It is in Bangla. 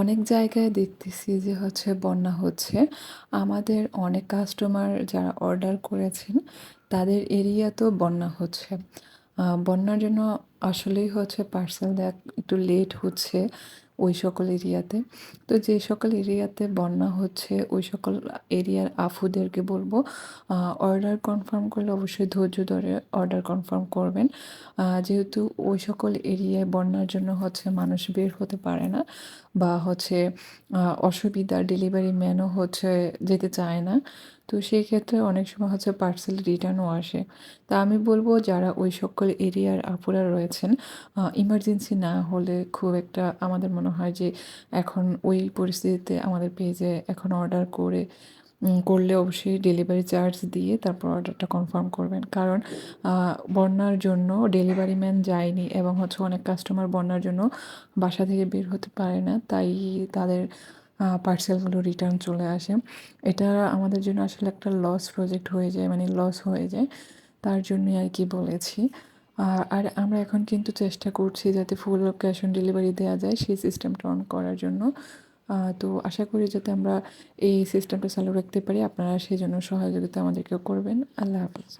অনেক জায়গায় দেখতেছি যে হচ্ছে বন্যা হচ্ছে। আমাদের অনেক কাস্টমার যারা অর্ডার করেছেন, তাদের এরিয়াতেও বন্যা হচ্ছে। বন্যার জন্য আসলেই হচ্ছে পার্সেল দেওয়া একটু লেট হচ্ছে। ওই সকল এরিয়াতে। তো যে সকল এরিয়াতে বন্যা হচ্ছে, ওই সকল এরিয়ার আফুদেরকে বলব অর্ডার কনফার্ম করলে অবশ্যই ধৈর্য ধরে অর্ডার কনফার্ম করবেন। যেহেতু ওই সকল এরিয়ায় বন্যার জন্য হচ্ছে মানুষ বের হতে পারে না বা হচ্ছে অসুবিধা ডেলিভারি ম্যানও হচ্ছে যেতে চায় না। তো সেই ক্ষেত্রে অনেক সময় হচ্ছে পার্সেল রিটার্নও আসে। তা আমি বলব যারা ওই সকল এরিয়ার আপুরা রয়েছেন ইমার্জেন্সি না হলে খুব একটা আমাদের মনে হয় যে এখন ওই পরিস্থিতিতে আমাদের পেজে এখন অর্ডার করে করলে অবশ্যই ডেলিভারি চার্জ দিয়ে তারপর অর্ডারটা কনফার্ম করবেন। কারণ বন্যার জন্য ডেলিভারি ম্যান যায়নি এবং হচ্ছে অনেক কাস্টমার বন্যার জন্য বাসা থেকে বের হতে পারে না, তাই তাদের পার্সেলগুলো রিটার্ন চলে আসে। এটা আমাদের জন্য আসলে একটা লস প্রজেক্ট হয়ে যায় মানে লস হয়ে যায়। তার জন্যই আর কি বলেছি। আর আমরা এখন কিন্তু চেষ্টা করছি যাতে ফুল ক্যাশ অন ডেলিভারি দেওয়া যায় সেই সিস্টেমটা অন করার জন্য। তো আশা করি যাতে আমরা এই সিস্টেমটা চালু রাখতে পারি। আপনারা সেই জন্য সহযোগিতা আমাদেরকেও করবেন। আল্লাহ হাফিজ।